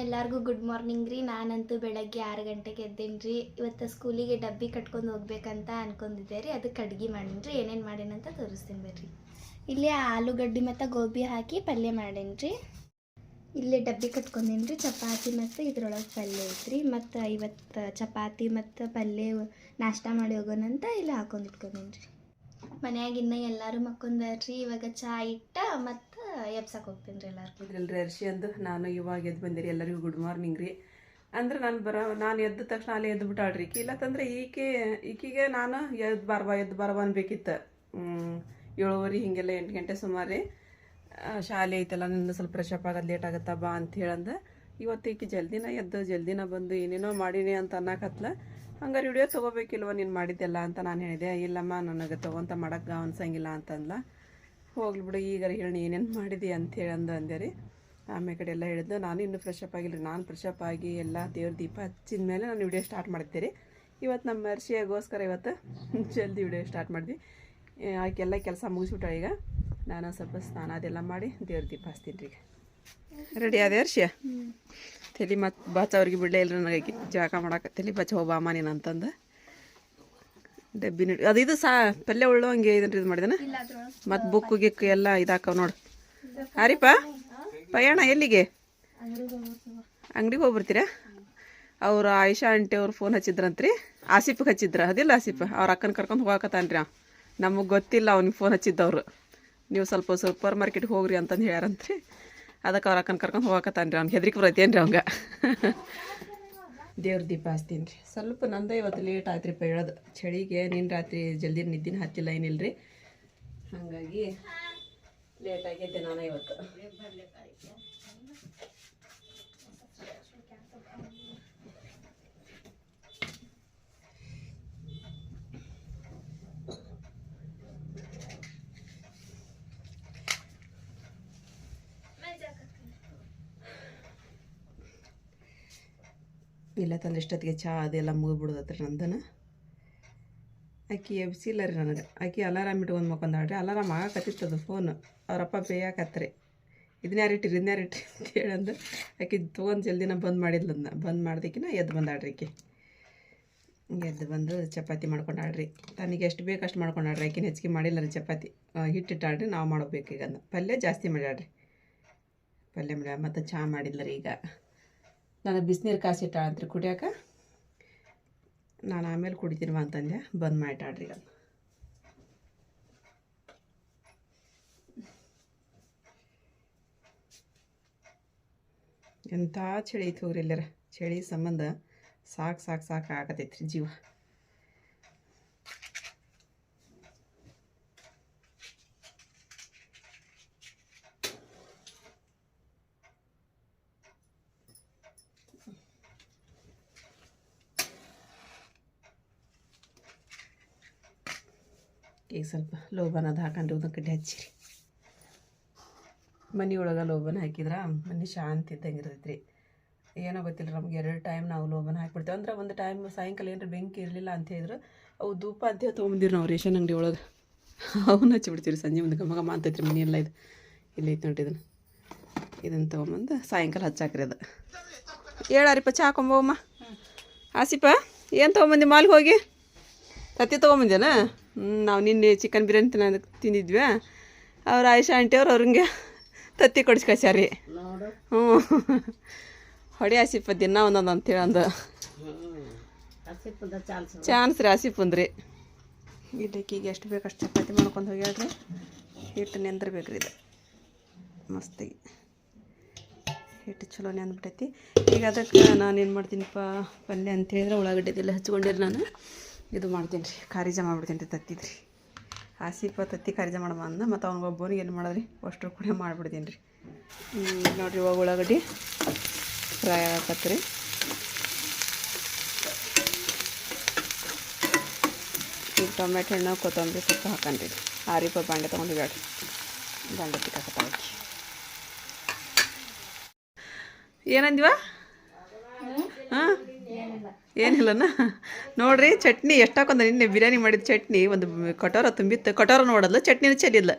ಎಲ್ಲರಿಗೂ good morning ರೀ. ನಾನಂತೂ ಬೆಳಗ್ಗೆ ಆರು ಗಂಟೆಗೆ ಎದ್ದೇನೆ ರೀ ಇವತ್ತು ಸ್ಕೂಲಿಗೆ ಡಬ್ಬಿ ಕಟ್ಕೊಂಡು ಹೋಗ್ಬೇಕಂತ ಅನ್ಕೊಂಡಿದ್ದೆ ರೀ. ಅದಕ್ಕೆ ಅಡ್ಗೆ ಮಾಡೀನಿ ರೀ ಏನೇನು ಮಾಡೇನಂತ ತೋರಿಸ್ತೀನಿ ಬರ್ರಿ. ಇಲ್ಲಿ ಆಲೂಗಡ್ಡೆ ಮತ್ತು ಗೋಬಿ ಹಾಕಿ ಪಲ್ಯ ಮಾಡೇನಿ ರೀ ಇಲ್ಲಿ ಡಬ್ಬಿ ಕಟ್ಕೊಂಡೀನಿ ರೀ ಚಪಾತಿ ಮತ್ತು ಇದ್ರೊಳಗೆ ಪಲ್ಯ ಐತ್ರಿ. ಮತ್ತು ಇವತ್ತು ಚಪಾತಿ ಮತ್ತು ಪಲ್ಯ ನಾಷ್ಟ ಮಾಡಿ ಹೋಗೋಣಂತ ಇಲ್ಲಿ ಹಾಕೊಂಡು ಇಟ್ಕೊಂಡೀನಿ ರೀ ಮನೆಯಾಗಿನ್ನ ಎಲ್ಲರೂ ಮಕ್ಕೊಂಡ್ರಿ ಇವಾಗ ಚಾ ಇಟ್ಟ ಮತ್ತು ಎಬ್ಸಕ್ಕೆ ಹೋಗ್ತೀನಿ ರೀ ಎಲ್ಲರೂ ಇದ್ರಲ್ಲಿ ಅರ್ಶಿ ಅಂದು, ನಾನು ಇವಾಗ ಎದ್ದು ಬಂದಿರಿ ಎಲ್ಲರಿಗೂ ಗುಡ್ ಮಾರ್ನಿಂಗ್ ರೀ. ಅಂದ್ರೆ ನಾನು ಬರ, ನಾನು ಎದ್ದ ತಕ್ಷಣ ಅಲ್ಲಿ ಎದ್ದು ಬಿಟ್ಟಾಳ್ರಿ ಇಲ್ಲತ್ತಂದ್ರೆ ಈಕೆ, ಈಕಿಗೆ ನಾನು ಎದ್ದು ಬಾರ್ವಾ ಎದ್ದು ಬಾರ್ವಾ ಅನ್ಬೇಕಿತ್ತು. ಏಳುವರೆ ಹಿಂಗೆಲ್ಲ ಎಂಟು ಗಂಟೆ ಸುಮಾರು ಶಾಲೆ ಐತಲ್ಲ ನಿನ್ನ ಸ್ವಲ್ಪ ಫ್ರೆಶ್ ಅಪ್ ಆಗೋದು ಲೇಟ್ ಆಗುತ್ತಾ ಬಾ ಅಂತ ಹೇಳಂದು. ಇವತ್ತು ಈಕೆ ಜಲ್ದಿನ ಎದ್ದು, ಜಲ್ದಿನ ಬಂದು ಏನೇನೋ ಮಾಡೀನಿ ಅಂತ ಅನ್ನಕತ್ಲ. ಹಂಗಾರೆ ವಿಡಿಯೋ ತೊಗೋಬೇಕಿಲ್ವ ನೀನು ಮಾಡಿದ್ದೆಲ್ಲ ಅಂತ ನಾನು ಹೇಳಿದೆ. ಇಲ್ಲಮ್ಮ, ನನಗೆ ತೊಗೊಂತ ಮಾಡೋಕ್ಕೆ ಅನ್ಸಂಗಿಲ್ಲ ಅಂತಂದ್ಲ. ಹೋಗ್ಲಿ ಬಿಡು ಈಗ ಹೇಳಿ ಏನೇನು ಮಾಡಿದಿ ಅಂತ ಹೇಳಿ ಅಂದ ಅಂದೆ ರೀ. ಆಮೇಲೆ ಕಡೆ ಎಲ್ಲ ಹೇಳಿದ್ದು ನಾನು ಇನ್ನೂ ಫ್ರೆಶ್ ಅಪ್ ಆಗಿಲ್ಲ ರೀ ನಾನು ಫ್ರೆಶ್ ಅಪ್ ಆಗಿ ಎಲ್ಲ ದೇವ್ರ ದೀಪ ಹಚ್ಚಿದ ಮೇಲೆ ನಾನು ವಿಡಿಯೋ ಸ್ಟಾರ್ಟ್ ಮಾಡ್ತೀರಿ ರೀ. ಇವತ್ತು ನಮ್ಮ ಅರ್ಷಿಯಾಗೋಸ್ಕರ ಇವತ್ತು ಜಲ್ದಿ ವಿಡಿಯೋ ಸ್ಟಾರ್ಟ್ ಮಾಡಿದ್ವಿ ಆಕೆಲ್ಲ ಕೆಲಸ ಮುಗಿಸ್ಬಿಟ್ಟ ಈಗ. ನಾನು ಸ್ವಲ್ಪ ಸ್ನಾನ ಅದೆಲ್ಲ ಮಾಡಿ ದೇವ್ರ ದೀಪ ಹಚ್ತೀನಿ ರೀ ಈಗ. ರೆಡಿ ಅದೇ ಅರ್ಷಿಯ ತಲೆ ಮತ್ತು ಬಾಚ ಅವ್ರಿಗೆ ಬಿಡಲೇ ಇಲ್ಲ ನನಗೆ ಜಾಗ ಮಾಡಕ್ಕೆ ತಲೆ ಬಾಚ ಹೋಗಾಮ ನೀನು ಅಂತಂದು. ಡಬ್ಬಿ ನೀಡಿ ಅದು ಇದು ಸಾ ಪಲ್ಯ ಉಳ್ಳು ಹಂಗೆ ಇದನ್ನ ಇದು ಮಾಡಿದನ? ಮತ್ತು ಬುಕ್ಕು ಗಿಕ್ಕು ಎಲ್ಲ ಇದಾಕವ್ ನೋಡು. ಹಾರಿಪ್ಪ? ಪಯಣ ಎಲ್ಲಿಗೆ? ಅಂಗಡಿಗೆ ಹೋಗ್ಬಿಡ್ತೀರಾ ಅವ್ರು ಆಯಿಷಾ ಆಂಟಿ ಅವ್ರು ಫೋನ್ ಹಚ್ಚಿದ್ರಂತ್ರಿ. ಆಸಿಫ್ಗೆ ಹಚ್ಚಿದ್ರ? ಅದಿಲ್ಲ ಆಸಿಫ್. ಅವ್ರ ಅಕ್ಕನ ಕರ್ಕೊಂಡು ಹೋಗಕತ್ತಾನ್ರಿ ಅವ. ನಮಗೆ ಗೊತ್ತಿಲ್ಲ ಅವ್ನಿಗೆ ಫೋನ್ ಹಚ್ಚಿದ್ದವ್ರು. ನೀವು ಸ್ವಲ್ಪ ಸೂಪರ್ ಮಾರ್ಕೆಟ್ಗೆ ಹೋಗ್ರಿ ಅಂತಂದು ಹೇಳ್ಯಾರಂತ್ರಿ. ಅದಕ್ಕೆ ಅವ್ರ ಅಕ್ಕನ ಕರ್ಕೊಂಡು ಹೋಗಕತ್ತಾನ್ರಿ ಅವ್ನಿಗೆ ಹೆದ್ರಿಕೆ ಬರತ್ತೇನ್ರಿ ಅವಂಗ. ದೇವ್ರ ದೀಪ ಹಚ್ತೀನಿ ರೀ. ಸ್ವಲ್ಪ ನಂದು ಇವತ್ತು ಲೇಟ್ ಆಯ್ತು ರೀ ಹೇಳೋದು ಚಳಿಗೆ ನಿನ್ನ ರಾತ್ರಿ ಜಲ್ದಿ ನಿದ್ದಿನ ಹತ್ತಿಲ್ಲ ಏನಿಲ್ಲ ರೀ ಹಾಗಾಗಿ ಲೇಟ್ ಆಗೈತೆ ನಾನು ಇವತ್ತು. ಇಲ್ಲ ತಂದ್ರೆ ಇಷ್ಟೊತ್ತಿಗೆ ಚಹಾ ಅದೆಲ್ಲ ಮುಗಿಬಿಡೋದತ್ರಿ ನಂದನ. ಆಕಿ ಎಬ್ಸಿಲ್ಲ ರೀ ನನಗೆ. ಆಕಿ ಅಲಾರಾಮ್ ಇಟ್ಕೊಂಡು ಮಕ್ಕೊಂದಾಳ್ರಿ ಅಲಾರಾಮ್ ಆಗಕತ್ತಿತ್ತದು ಫೋನು ಅವರಪ್ಪ ಬೇಯಾಕತ್ರಿ ಇದನ್ನ ಯಾರು ಇಟ್ಟಿರಿ ಇದನ್ನ ಯಾರು ಇಟ್ಟಿರಿ ಅಂತ ಹೇಳಂದು ಆಕಿ ತೊಗೊಂಡು ಜಲ್ದಿನ ಬಂದ್ ಮಾಡಿದ್ಲದನ್ನ ಬಂದ್ ಮಾಡ್ದಕ್ಕಿನ ಎದ್ದು ಬಂದಾಳ್ರಿ ಆಕಿ. ಎದ್ದು ಬಂದು ಚಪಾತಿ ಮಾಡ್ಕೊಂಡಾಳ್ರಿ ತನಗೆ ಎಷ್ಟು ಬೇಕು ಅಷ್ಟು ಮಾಡ್ಕೊಂಡಾಳ್ರಿ ಆಕಿನ ಹೆಚ್ಚಿಗೆ ಮಾಡಿಲ್ಲ ರೀ ಚಪಾತಿ. ಹಿಟ್ಟಿಟ್ಟು ಆಡ್ರಿ ನಾವು ಮಾಡ್ಬೇಕು ಈಗ ಪಲ್ಯ ಜಾಸ್ತಿ ಮಾಡ್ಯಾಳ್ರಿ. ಪಲ್ಯ ಮಾಡ್ಯಾಳ, ಮತ್ತು ಚಹಾ ಮಾಡಿಲ್ಲ ರೀ ಈಗ. ನನಗೆ ಬಿಸಿನೀರು ಕಾಸಿಟ್ಟಾಳಂತ್ರಿ ಕುಡಿಯಾಕ? ನಾನು ಆಮೇಲೆ ಕುಡಿತೀನಿ ಅಂತಂದೆ, ಬಂದ್ ಮಾಡಿಟ್ಟಾಡ್ರಿ ಅದು ಎಂಥ ಚಳಿ ಐತಿ ಹೋಗ್ರಿ ಎಲ್ಲರ. ಚಳಿ ಸಂಬಂಧ ಸಾಕು ಸಾಕು ಸಾಕು ಆಗತೈತ್ರಿ ಜೀವ. ಸ್ವಲ್ಪ ಲೋಬನದು ಹಾಕೊಂಡು ಒಂದು ಕಡ್ಡಿ ಹಚ್ಚಿರಿ. ಮನೆಯೊಳಗೆ ಲೋಬನ ಹಾಕಿದ್ರೆ ಮನೆ ಶಾಂತಿ ಇದ್ದಂಗೆ ಇರ್ತೈತ್ರಿ. ಏನೋ ಗೊತ್ತಿಲ್ಲ ನಮ್ಗೆ ಎರಡು ಟೈಮ್ ನಾವು ಲೋಬನ ಹಾಕಿಬಿಡ್ತೇವೆ. ಅಂದ್ರೆ ಒಂದು ಟೈಮ್ ಸಾಯಂಕಾಲ ಏನಾರ ಬೆಂಕಿ ಇರಲಿಲ್ಲ ಅಂತ ಹೇಳಿದ್ರು, ಅವು ಧೂಪ ಅಂತ ತೊಗೊಂಬಂದಿರಿ ನಾವು ರೇಷನ್ ಅಂಗಡಿ ಒಳಗೆ. ಅವನ್ನ ಹಚ್ಚಿಬಿಡ್ತೀವಿ ಸಂಜೆ ಮುಂದೆ ಗಮಗ ಮಾತೈತ್ರಿ ಅಂತೈತ್ರಿ ಮನೆ ಎಲ್ಲ ಇದು. ಇಲ್ಲಿ ಐತೆ ನೋಡಿ ಇದನ್ನು. ಇದನ್ನು ತೊಗೊಂಬಂದು ಸಾಯಂಕಾಲ ಹಚ್ಚಾಕ್ರಿ ಅದು. ಹೇಳಾರಿಪ್ಪ ಚಾ ಹಾಕೊಂಬಮ್ಮ ಆಸಿಪ ಏನು ತೊಗೊಂಬಂದಿ ಮಾಲ್ಗೆ ಹೋಗಿ? ತತ್ತಿ ತೊಗೊಂಬಂದೇನಾ ನಾವು ನಿನ್ನೆ ಚಿಕನ್ ಬಿರಿಯಾನಿ ತಿನ್ನ ತಿಂದಿದ್ವಿ. ಅವ್ರು ಆಯುಷಾ ಆಂಟಿ ಅವ್ರು ಅವ್ರಂಗೆ ತತ್ತಿ ಕೊಡಿಸಿ ಕಳ್ಸ್ಯಾರಿ ಹ್ಞೂ ಹೊಡೆ ಆಸಿಪ್ಪ ದಿನ ಒಂದೊಂದು ಅಂತೇಳಿ ಒಂದು ಚಾನ್ಸ್ ರೀ ಹಸಿಪಂದ್ರಿ ಇದಕ್ಕೆ ಈಗ ಎಷ್ಟು ಬೇಕು ಅಷ್ಟು ಚಪಾತಿ ಮಾಡ್ಕೊಂಡು ಹೋಗ್ಯಾಳ್ರಿ ಹಿಟ್ಟು ನೆಂದಿರ್ಬೇಕ್ರಿ ಇದು. ಮಸ್ತಾಗಿ. ಹಿಟ್ಟು ಚಲೋ ನೆಂದ್ಬಿಟ್ಟೈತಿ ಈಗ ಅದಕ್ಕೆ ನಾನು ಏನು ಮಾಡ್ತೀನಿಪ್ಪ, ಪಲ್ಯ ಅಂತ ಹೇಳಿದ್ರೆ ಉಳ್ಳಾಗಡ್ಡೆದೆಲ್ಲ ಹಚ್ಕೊಂಡಿರಿ ನಾನು. ಇದು ಮಾಡ್ತೀನಿ ರೀ ಖಾರಿಜ ಮಾಡ್ಬಿಡ್ತೀನಿ ರೀ, ತತ್ತಿದ್ರಿ. ಆಸಿಪ ತತ್ತಿ ಖಾರಿಜ ಮಾಡಮ್ಮ ಅಂದ, ಮತ್ತು ಅವ್ನಿಗೆ ಒಬ್ಬನಿಗೆ ಏನು ಮಾಡಿದ್ರಿ ಅಷ್ಟು ಕೂಡ ಮಾಡಿಬಿಡ್ತೀನಿ ರೀ. ನೋಡಿರಿ ಇವಾಗ ಉಳ್ಳಾಗಡ್ಡಿ ಫ್ರೈ ಆಗತ್ತರಿ ಈಗ ಟೊಮೆಟೊ ಹಣ್ಣು, ಕೊತ್ತಂಬರಿ ಸೊಪ್ಪು ಹಾಕನ್ರಿ ಆರಿಪ ಬಾಂಡೆ ತೊಗೊಂಡು ಬೇಡ್ರಿ ಬಾಂಡೆ ತಿಕ್ಕಾಕತ್ತಾವ ಏನಂದಿವ? ಹಾಂ? ಏನಿಲ್ಲನ? ನೋಡ್ರಿ ಚಟ್ನಿ ಎಷ್ಟಾಕೊಂದ ನಿನ್ನೆ ಬಿರಿಯಾನಿ ಮಾಡಿದ ಚಟ್ನಿ ಒಂದು ಕಟೋರ ತುಂಬಿತ್ತು. ಕಟೋರ ನೋಡಲ್ಲ ಚಟ್ನಿನ ಚೆಲ್ಲಿಲ್ಲ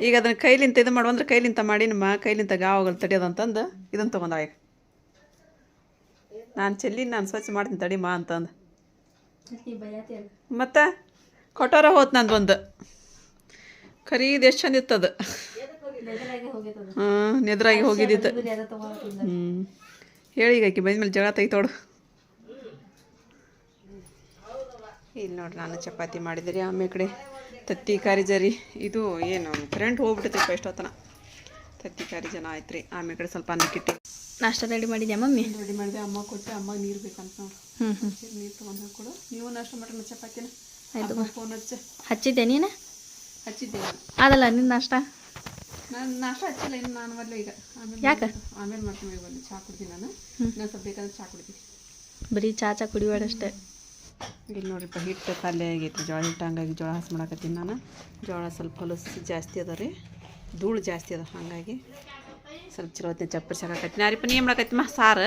ಈಗ ಅದನ್ನ ಕೈಲಿಂತ ಇದು ಮಾಡುವಂದ್ರೆ ಕೈಲಿಂತ ಮಾಡಿ ನಮ್ಮ ಕೈಲಿಂತ ಗಾವಗಳು ತಡಿಯೋದಂತಂದು ಇದನ್ನು ತೊಗೊಂಡ ಈಗ ನಾನು ಚೆಲ್ಲಿ ನಾನು ಸ್ವಚ್ಛ ಮಾಡ್ತೀನಿ ತಡಿಮಾ ಅಂತಂದು. ಮತ್ತು? ಕಟೋರ ಹೋತ್ ನಂದು ಒಂದು ಖರೀದು ಎಷ್ಟು ಚಂದ ಇತ್ತದು. ಹ್ಞೂ ನೆದ್ರಾಗಿ ಹೋಗಿದ್ದಿತ್ತು. ಹ್ಞೂ ಹೇಳಿ ಈಗ ಆಕೆ ಬಂದ್ಮೇಲೆ ಜಗಳ ತೆಗಿತೋಡು ಇಲ್ಲಿ ನೋಡ್ರಿ ನಾನು ಚಪಾತಿ ಮಾಡಿದಿರಿ ಆಮೇಲೆ ಕಡೆ. ತತ್ತಿ ಕಾರಿ ಜರಿ. ಇದು ಏನು ಕರೆಂಟ್ ಹೋಗ್ಬಿಟ್ಟೈತಿ ಎಷ್ಟೊತ್ತನ? ತತ್ತಿ ಕಾರಿ ಜನ ಆಯ್ತು ರೀ ಆಮೇಲೆ ಕಡೆ ಸ್ವಲ್ಪ ಅನ್ನಕ್ಕಿಟ್ಟು ನಾಷ್ಟ ರೆಡಿ ಮಾಡಿದ್ಯಾ ಮಮ್ಮಿ? ರೆಡಿ ಮಾಡಿದೆ ಅಮ್ಮ ಕೊಟ್ಟೆ ಅಮ್ಮ ನೀರು ಬೇಕಂತ ನೋಡು. ಹ್ಞೂ ಹ್ಞೂ ನೀರು ತೊಗೊಂಡು ಕೊಡು. ನೀವು ನಾಷ್ಟ ಮಾಡ್ರಿ ಚಪಾತಿನ? ಆಯ್ತು ಫೋನ್ ಹಚ್ಚ. ಹಚ್ಚಿದ್ದೆ ನೀನು? ಹಚ್ಚಿದ್ದೆ. ಅದಲ್ಲ ನಿನ್ನ ನಾಷ್ಟ? ನಾನು ನಾಷ್ಟ ಹಚ್ಚಿಲ್ಲ ಇನ್ನು ನಾನು ಬರಲಿ ಈಗ. ಆಮೇಲೆ ಯಾಕೆ? ಆಮೇಲೆ ಮಾಡ್ತೀನಿ ಈಗ ಚಹಾ ಕುಡ್ತೀನಿ ನಾನು. ನಾನು ಸ್ವಲ್ಪ ಬೇಕಾದ್ರೆ ಚಹಾ ಕುಡ್ತೀನಿ. ಬರೀ ಚಾ ಚಾ ಕುಡಿಬೇಡ ಅಷ್ಟೇ. ಇಲ್ಲಿ ನೋಡ್ರಿಪ್ಪ ಹಿಟ್ಟು ಖಾಲಿ ಆಗೈತಿ. ಜೋಳ ಹಿಟ್ಟು ಹಂಗಾಗಿ ಜೋಳ ಹಸಿ ಮಾಡಕತ್ತೀನಿ ನಾನು. ಜೋಳ ಸ್ವಲ್ಪ ಹೊಲಸು ಜಾಸ್ತಿ ಅದ ರೀ. ಧೂಳು ಜಾಸ್ತಿ ಅದ ಹಾಗಾಗಿ ಸ್ವಲ್ಪ ಚಲೋ ಹೊತ್ತಿನ ಚಪ್ಪರ್ ಸಾಕತ್ತೀನಿ ಯಾರಿಪ್ಪ ನೀ ಮಾಡಾಕತ್ತಿ? ಮಾಡಕತ್ತಿಮ್ಮ ಸಾರು.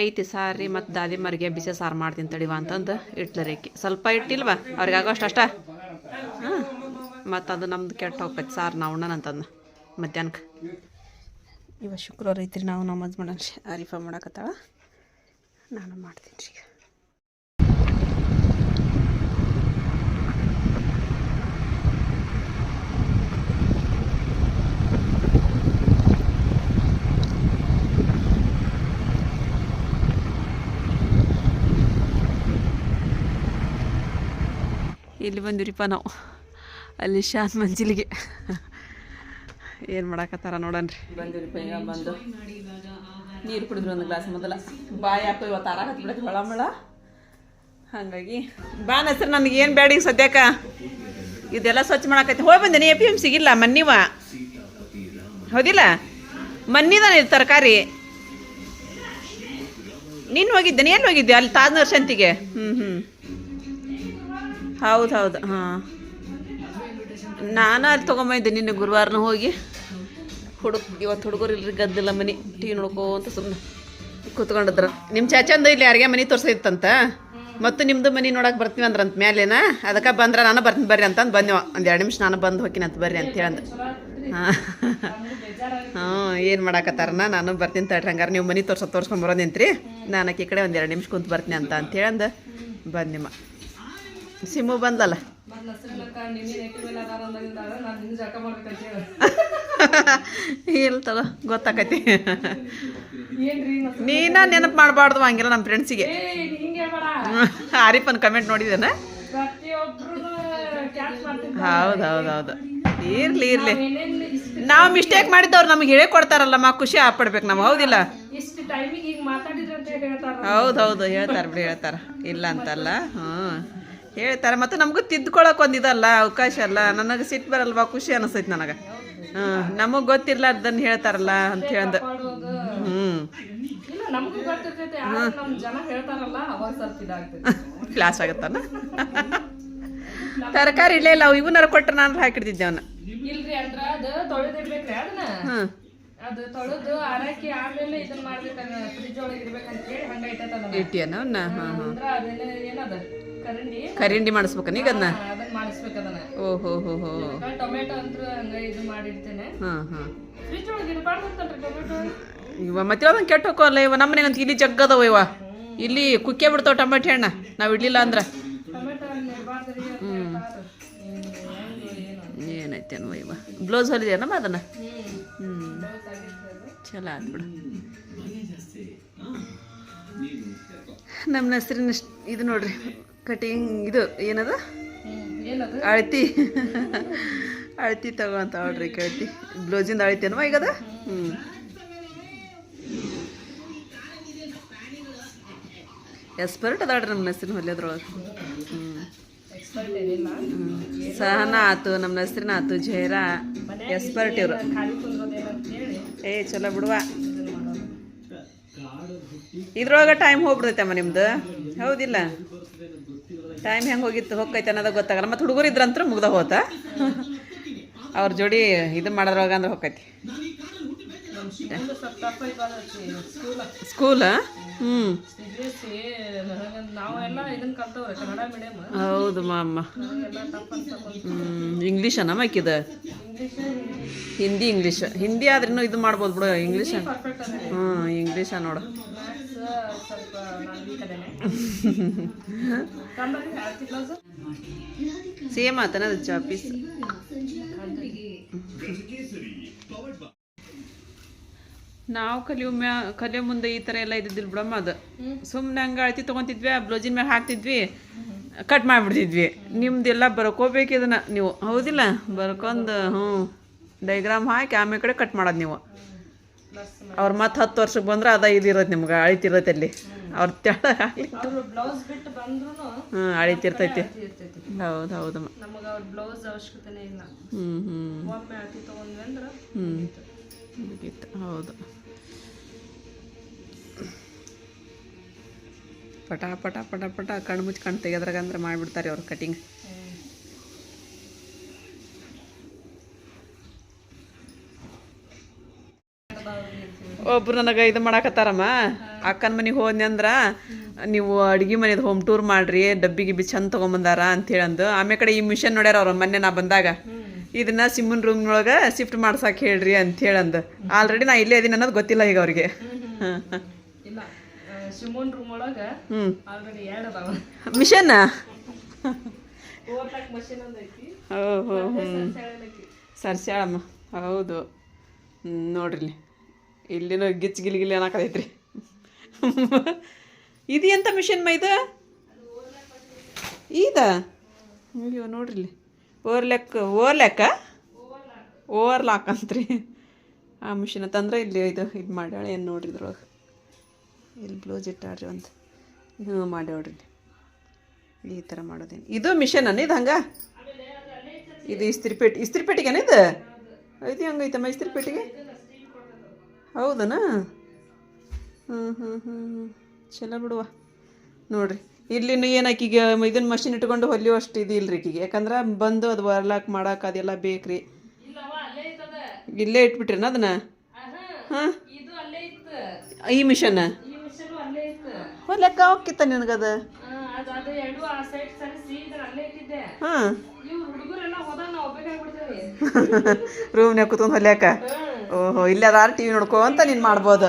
ಐತಿ ಸಾರು ರೀ ಮತ್ತು ದಾದಿ ಮರಿಗೆ ಬಿಸಿ ಸಾರು ಮಾಡ್ತೀನಿ ತಡಿವ ಅಂತಂದು ಇಟ್ಲರೇಕಿ ಸ್ವಲ್ಪ ಇಟ್ಟಿಲ್ವ? ಅವ್ರಿಗೆ ಆಗೋಷ್ಟು ಅಷ್ಟ? ಹಾಂ. ಮತ್ತು ಅದು ನಮ್ದು ಕೆಟ್ಟ ಹೋಗ್ತೈತಿ ಸಾರು ನಾವು ಉಣ್ಣನ ಅಂತಂದು ಮಧ್ಯಾಹ್ನಕ್ಕೆ. ಇವ ಶುಕ್ರವಾರ ಐತ್ರಿ ನಾವು ನಮಾಜ್ ಮಾಡೋಣ ಆರಿಫಾ ಮಾಡಕತ್ತಾಳ. ನಾನು ಮಾಡ್ತೀನಿ ರೀ ಈಗ ಇಲ್ಲಿ ಬಂದಿರಿಪ್ಪ ನಾವು. ಅಲ್ಲಿ ಶಾನ್ ಮಂಜಿಲಿಗೆ. ಏನು ಮಾಡಾಕತ್ತಾರ ನೋಡನ್ರಿ. ಬಂದು ನೀರು ಕುಡಿದ್ರು ಒಂದು ಗ್ಲಾಸ್ ಮೊದಲ. ಬಾಯ್ ಹಾಕೋ ಇವತ್ತು ಆರಾಕ ಬಿಡಕ್ಕೆ ಮಳ ಮಳ. ಹಾಗಾಗಿ ಹೆಸರು ನನಗೆ ಏನು ಬೇಡ ಈಗ ಸದ್ಯಕ್ಕ? ಇದೆಲ್ಲ ಸ್ವಚ್ಛ ಮಾಡಾಕೈತಿ ಹೋಗಿ ಬಂದೆ ಎ ಪಿ ಎಂ ಸಿಗಿಲ್ಲ ಮನ್ನಿವ. ಹೌದಿಲ್ಲ? ಮನ್ನಿದಾನೆ ಇದು ತರಕಾರಿ. ನೀನು ಹೋಗಿದ್ದೆ ನೀನು ಹೋಗಿದ್ದೆ ಅಲ್ಲಿ ತಾಜ್ ನರ್ಶಂತಿಗೆ ಹ್ಞೂ ಹ್ಞೂ ಹೌದು ಹೌದು, ಹಾಂ. ನಾನು ಅಲ್ಲಿ ತೊಗೊಂಬಂದಿದ್ದೆ ನಿನ್ನೆ ಗುರುವಾರನ ಹೋಗಿ. ಹುಡುಗ ಇವತ್ತು ಹುಡುಗರು ಇಲ್ರಿ ಗದ್ದಿಲ್ಲ ಮನೆ. ಟಿ ನೋಡ್ಕೋತ ಸುಮ್ಮ ಸುಮ್ಮನೆ ಕೂತ್ಕೊಂಡಿದ್ರ. ನಿಮ್ಮ ಚಾಚಂದು ಇಲ್ಲಿ ಯಾರಿಗೆ ಮನೆ ತೋರ್ಸೈತಂತ ಮತ್ತು ನಿಮ್ಮದು ಮನೆ ನೋಡಕ್ಕೆ ಬರ್ತೀವಿ ಅಂದ್ರಂತ ಮ್ಯಾಲೇನ? ಅದಕ್ಕೆ ಬಂದ್ರೆ ನಾನು ಬರ್ತೀನಿ ಬರ್ರಿ ಅಂತಂದು ಬಂದೆವ. ಒಂದು ಎರಡು ನಿಮಿಷ ನಾನು ಬಂದು ಹೋಗಿನ ಅಂತ ಬರ್ರಿ ಅಂತ ಹೇಳಂದು. ಹಾಂ. ಹಾಂ ಏನು ಮಾಡಾಕತ್ತಾರನ? ನಾನು ಬರ್ತೀನಿ ತಡ್ರಿ ಹಂಗಾರೆ ನೀವು ಮನೆ ತೋರ್ಸೋ ತೋರ್ಸ್ಕೊಂಡು ಬರೋದಿಂತ್ರಿ ನಾನು ಆಕಿ ಕಡೆ ಒಂದು ಎರಡು ನಿಮಿಷ ಕುಂತು ಬರ್ತೀನಿ ಅಂತ ಅಂತ ಹೇಳಂದು ಬಂದಿಮ್ಮ ಸಿಮ್ಮು ಬಂದಲ್ಲ? ಇಲ್ಲ ತಗೋ ಗೊತ್ತಾಕತಿ ನೀನ ನೆನಪು ಮಾಡಬಾರ್ದು ಹಂಗಿಲ್ಲ ನಮ್ಮ ಫ್ರೆಂಡ್ಸಿಗೆ ಆರಿಫನ್ ಕಮೆಂಟ್ ನೋಡಿದೇನ? ಹೌದು ಹೌದು ಹೌದು ಇರ್ಲಿ ಇರ್ಲಿ. ನಾವು ಮಿಸ್ಟೇಕ್ ಮಾಡಿದ್ದವ್ರು ನಮ್ಗೆ ಹೇಳಿ ಕೊಡ್ತಾರಲ್ಲ ಮಾ ಖುಷಿ ಆಪಡ್ಬೇಕು ನಾವು ಹೌದಿಲ್ಲ? ಹೌದು ಹೌದು ಹೇಳ್ತಾರೆ ಬಿಡಿ ಹೇಳ್ತಾರೆ. ಇಲ್ಲ ಅಂತಲ್ಲ ಹ್ಞೂ ಹೇಳ್ತಾರೆ ಮತ್ತು ನಮಗೂ ತಿದ್ದುಕೊಳ್ಳೋಕೆ ಒಂದು ಇದಲ್ಲ ಅವಕಾಶ ಅಲ್ಲ. ನನಗೆ ಸಿಟ್ಟು ಬರಲ್ವಾ ಖುಷಿ ಅನಿಸ್ತೈತೆ ನನಗೆ. ನಮಗೆ ಗೊತ್ತಿರ್ಲಾರ್ದನ್ನು ಹೇಳ್ತಾರಲ್ಲ ಅಂತ ಹೇಳ್ದ. ಹ್ಮ್. ಕ್ಲಾಸ್ ಆಗತ್ತಾನ ತರಕಾರಿ ಇಲ್ಲೇ ಇಲ್ಲ ಇವನಾರ ಕೊಟ್ಟರೆ ನಾನು ಹಾಕಿಡ್ತಿದ್ದೆ ಅವನ. ಇಲ್ರಿ ಅಂದ್ರ ಅದ ತೊಳೆದಿಡ್ಬೇಕ್ರಿ ಅದನ್ನ. ಹ್ಞೂ ಅದು ತೊಳೆದು ಆರಾಕಿ ಆಮೇಲೆ ಇದನ್ನ ಮಾಡ್ಬೇಕನ್ನ ಫ್ರಿಜ್ ಒಳಗೆ ಇಡ್ಬೇಕಂತ ಹೇಳಿ ಹಂಗ ಇಟ್ಟೈತಲ್ಲ ಇಟ್ಟಿಯನ ಅವನ್ನ ಹಾಂ ಹಾಂ. ಅಂದ್ರ ಅದೇನ ಏನದ? ಕರಂಡಿ ಕರಿಂಡಿ ಮಾಡಿಸ್ಬೇಕನ ಈಗ ಅದನ್ನ ಹಾ, ಅದನ್ನ ಮಾಡಿಸ್ಬೇಕು ಅದನ್ನ ಓಹೋ ಹೋ ಹೋ ಟೊಮೆಟೊ ಹಂಗ ಇದು ಮಾಡಿಡ್ತೇನೆ ಹಾಂ ಹಾಂ ಫ್ರಿಜ್ ಒಳಗೆ ಇಡಬಾರ್ದು ಅಂತಲ್ರಿ ಟೊಮೆಟೊ ಇವ ಮತ್ತೆ ಅದನ್ನ ಕೆಟ್ಟ ಹೋಗೋಲ್ಲ ಇವ ನಮ್ಮ ಮನೆಗಂತ ಇಲ್ಲಿ ಜಗ್ಗದವ ಇವ ಇಲ್ಲಿ ಕುಕ್ಕೆ ಬಿಡ್ತಾವ ಟೊಮೆಟೊ ಹಣ್ಣ ನಾವು ಇಡ್ಲಿಲ್ಲ ಅಂದ್ರೆ ಟೊಮೆಟೊ ಇಡಬಾರ್ದ್ರಿ ಅಂತ ಹೇಳ್ತಾರ ಏನೋ ಏನೈತೇನೋ ಇವ ಬ್ಲೌಸ್ ಹೊಲಿದೇನಮ್ಮ ಅದನ್ನ ಹ್ಮ್ ಹ್ಞೂ ಚಲೋ ಆದ್ಬಿಡು ನಮ್ಮ ಹೆಸರಿನ ಇದು ನೋಡ್ರಿ ಕಟಿಂಗ್ ಇದು ಏನದ? ಅಳತಿ. ಅಳತಿ ತಗೊಂತ ನೋಡ್ರಿ ಕಳತಿ ಬ್ಲೌಸಿಂದ ಅಳತಿನವ ಈಗದ? ಹ್ಞೂ ಎಸ್ಪರ್ಟ್ ಅದಾಳ್ರಿ ನಮ್ಮ ಹೆಸರಿನ ಹೊಲಿಯೋದ್ರೊಳಗೆ. ಹ್ಞೂ ಎಕ್ಸ್ಪರ್ಟ್ ಸಹನ ಆತು ನಮ್ಮ ಹೆಸ್ರಿನ ಆತು ಜೈರಾ ಎಸ್ಪರ್ಟ್ ಇವರು. ಏ ಚಲೋ ಬಿಡುವ. ಇದ್ರೊಳಗೆ ಟೈಮ್ ಹೋಗ್ಬಿಡ್ತೈತಮ್ಮ ನಿಮ್ದು? ಹೌದಿಲ್ಲ? ಟೈಮ್ ಹೆಂಗೆ ಹೋಗಿತ್ತು ಹೋಗ್ತೈತೆ ಅನ್ನೋದು ಗೊತ್ತಾಗಲ್ಲ. ಮತ್ತು ಹುಡುಗರು ಇದ್ರಂತೂ ಮುಗ್ದ ಹೋತ. ಅವ್ರ ಜೋಡಿ ಇದು ಮಾಡೋದ್ರೊಳಗೆ ಅಂದ್ರೆ ಹೋಗ್ತೈತಿ. ನಮ್ಮ ಸ್ಕೂಲ್ ಹ್ಞೂ ಹೌದು ಮಾಮ್ಮ ಹ್ಞೂ ಇಂಗ್ಲೀಷ್ ಅನ್ನ ಮಕ್ಕಿದ English English Hindi English Hindi ಆದ್ರೂ ಇದು ಮಾಡ್ಬೋದು ಬಿಡು ಇಂಗ್ಲೀಷ್ ಹ್ಞೂ ಇಂಗ್ಲೀಷ ನೋಡು. ಸೇಮ್ ಆತನ ಅದು ಚಾಪೀಸ್ ನಾವು ಕಲಿಯೋ ಮ್ಯಾ ಕಲಿಯೋ ಮುಂದೆ ಈ ಥರ ಎಲ್ಲ ಇದ್ದಿದ್ದಿಲ್ಲ ಬಿಡಮ್ಮ ಅದು. ಸುಮ್ಮನೆ ಹಂಗೆ ಅಳತಿ ತೊಗೊತಿದ್ವಿ ಆ ಬ್ಲೌಸಿನ ಮ್ಯಾಗ ಹಾಕ್ತಿದ್ವಿ ಕಟ್ ಮಾಡಿಬಿಡ್ತಿದ್ವಿ. ನಿಮ್ದೆಲ್ಲ ಬರ್ಕೋಬೇಕು ಇದನ್ನ ನೀವು. ಹೌದಿಲ್ಲ? ಬರ್ಕೊಂಡು ಹ್ಞೂ. ಡೈಗ್ರಾಮ್ ಹಾಕಿ ಆಮೇಲೆ ಕಡೆ ಕಟ್ ಮಾಡೋದು ನೀವು. ಅವ್ರು ಮತ್ತೆ ಹತ್ತು ವರ್ಷಕ್ಕೆ ಬಂದ್ರೆ ಅದ ಇದು ಇರೋದು ನಿಮ್ಗೆ ಅಳಿತಿರತ್ತೆ ಅಲ್ಲಿ. ಅವ್ರ ತೆಳ ಆಗಲಿ ಬ್ಲೌಸ್ ಬಿಟ್ಟು ಬಂದ್ರು ಹ್ಞೂ ಅಳಿತಿರ್ತೈತಿ ಇರ್ತೈತಿ. ಹೌದು ಹೌದಮ್ಮ ಹ್ಞೂ ಹ್ಞೂ ಹ್ಞೂ ಹೌದು. ಪಟ ಪಟ ಪಟ ಪಟ. ಕಣ್ಣು ಮುಚ್ಚಿ ಕಣ್ಣು ತೆಗೆದ್ರಾಗ ಅಂದ್ರೆ ಮಾಡಿಬಿಡ್ತಾರೆ ಅವ್ರು ಕಟಿಂಗ್ ಒಬ್ರು ನನಗೆ ಇದು ಮಾಡಾಕತ್ತಾರಮ್ಮ. ಅಕ್ಕನ ಮನೆಗೆ ಹೋದ್ನಿ ಅಂದ್ರೆ ನೀವು ಅಡುಗೆ ಮನೇದು ಹೋಮ್ ಟೂರ್ ಮಾಡ್ರಿ ಡಬ್ಬಿ ಗಿಬ್ಬಿ ಚಂದ ತೊಗೊಂಬಂದಾರ ಅಂತ ಹೇಳಂದು ಆಮೇಲೆ ಕಡೆ ಈ ಮಿಷನ್ ನೋಡ್ಯಾರ ಅವ್ರು ಮೊನ್ನೆ ನಾ ಬಂದಾಗ. ಇದನ್ನ ಸಿಮ್ಮನ್ ರೂಮ್ನೊಳಗೆ ಶಿಫ್ಟ್ ಮಾಡ್ಸಕ್ ಹೇಳ್ರಿ ಅಂತ ಹೇಳಂದ. ಆಲ್ರೆಡಿ ನಾ ಇಲ್ಲೇ ಇದೀನಿ ಅನ್ನೋದು ಗೊತ್ತಿಲ್ಲ ಈಗ ಅವ್ರಿಗೆ. ಮಿಷನ್ ಓವರ್ಲಾಕ್ ಮಷೀನ್ ಒಂದು ಐತಿ. ಓ ಹೋ ಹ್ಞೂ ಸರ್ಸ್ಯಾಳಮ್ಮ. ಹೌದು. ಹ್ಞೂ ನೋಡ್ರಿ. ಇಲ್ಲಿನ ಗಿಚ್ ಗಿಲ್ ಗಿಲ್ ಏನಾಕತೈತ್ರಿ ಇದು ಎಂತ ಮಿಷನ್ ಮೈದ ಇದು? ಇದ? ಅಯ್ಯೋ ನೋಡ್ರಿ. ಓವರ್ ಲೆಕ್ಕ ಓವರ್ ಲೆಕ್ಕ ಓವರ್ ಲಾಕ್ ಅಂತ್ರಿ. ಆ ಮಿಷಿನ್ ತಂದ್ರೆ ಇಲ್ಲಿ ಇದು ಇದು ಮಾಡ್ಯಾಳ, ಏನು ನೋಡ್ರಿ ಇದ್ರೊಳಗೆ. ಇಲ್ಲಿ ಬ್ಲೌಸ್ ಇಟ್ಟಾಡ್ರಿ ಒಂದು. ಹ್ಞೂ ಮಾಡ್ಯಾವ್ರಿ ಈ ಥರ ಮಾಡೋದೇನು. ಇದು ಮಿಷನ್ ಇದು ಹಂಗೆ? ಇದು ಇಸ್ತ್ರಿ ಪೇಟೆ, ಇಸ್ತ್ರಿ ಪೇಟಿಗೆನ ಇದು? ಐತಿ ಹಂಗೈತಮ್ಮ ಇಸ್ತ್ರಿ ಪೇಟಿಗೆ? ಹೌದನಾ? ಹ್ಞೂ ಹ್ಞೂ ಹ್ಞೂ ಚಲೋ ಬಿಡುವ. ನೋಡ್ರಿ. ಇಲ್ಲಿನ ಏನು ಆಕಿಗೆ ಇದನ್ನ ಮಷಿನ್ ಇಟ್ಕೊಂಡು ಹೊಲಿಯೋ ಅಷ್ಟು ಇದು ಇಲ್ರಿ ಈಕಿಗೆ. ಯಾಕಂದ್ರೆ ಬಂದು ಅದು ವರ್ಲಾಕ್ ಮಾಡಕ್ಕೆ ಅದೆಲ್ಲ ಬೇಕ್ರಿ. ಇಲ್ಲೇ ಇಟ್ಬಿಟ್ರಿನ ಅದನ್ನ? ಹಾಂ? ಈ ಮಿಷನ್ ಹೊಲಕ್ಕ ಹೋಗಿತ್ತ ನಿನಗದ ಹಾಂ ರೂಮ್ನ್ಯಾಗ ಕೂತ್ಕೊಂಡು ಹೊಲ್ಯಾಕ? ಓಹೋ ಇಲ್ಲೇ ಅದಾರ ಟಿ ವಿ ನೋಡ್ಕೊ ಅಂತ ನೀನು ಮಾಡ್ಬೋದು.